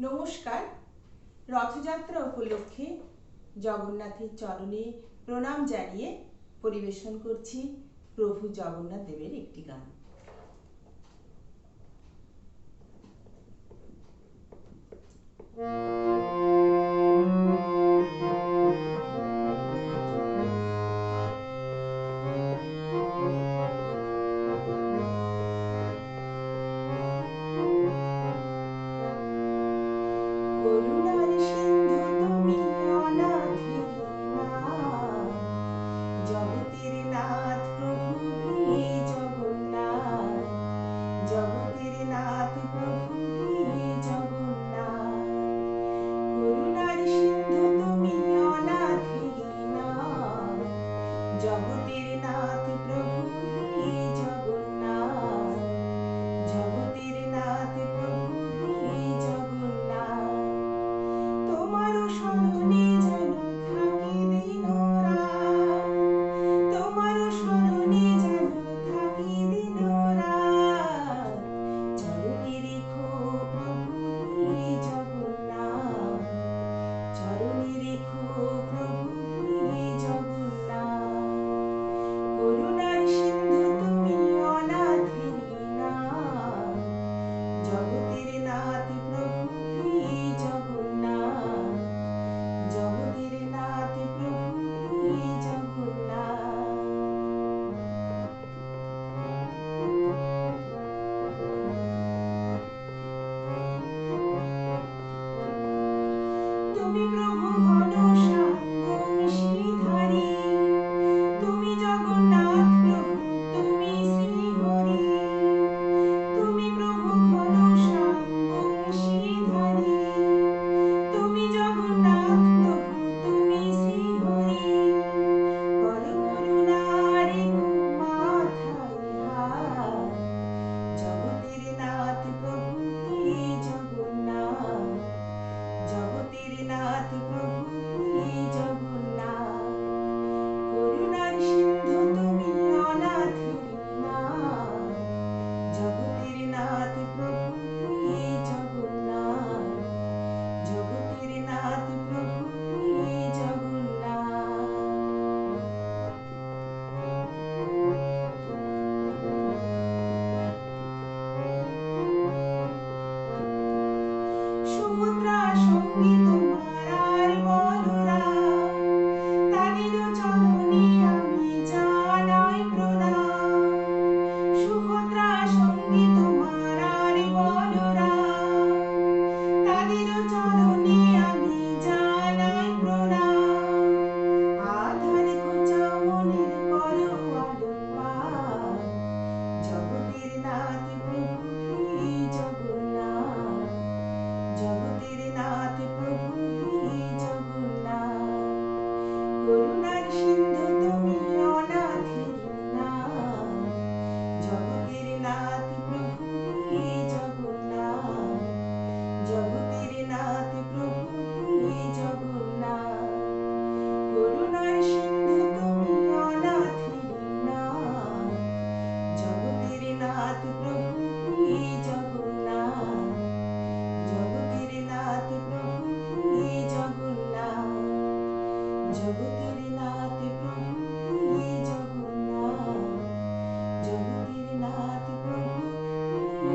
নমস্কার। রথযাত্রা উপলক্ষে জগন্নাথের চরণে প্রণাম জানিয়ে পরিবেশন করছি প্রভু জগন্নাথ দেবের একটি গান। 我们大地。libro hatiku জগন্নাথ প্রভু জগন্নাথ। জগতের নাথ প্রভু জগন্নাথ। করুণার সিন্ধু তুমি অনাথের নাথ। জগতের নাথ প্রভু জগন্নাথ জগতের নাথ প্রভু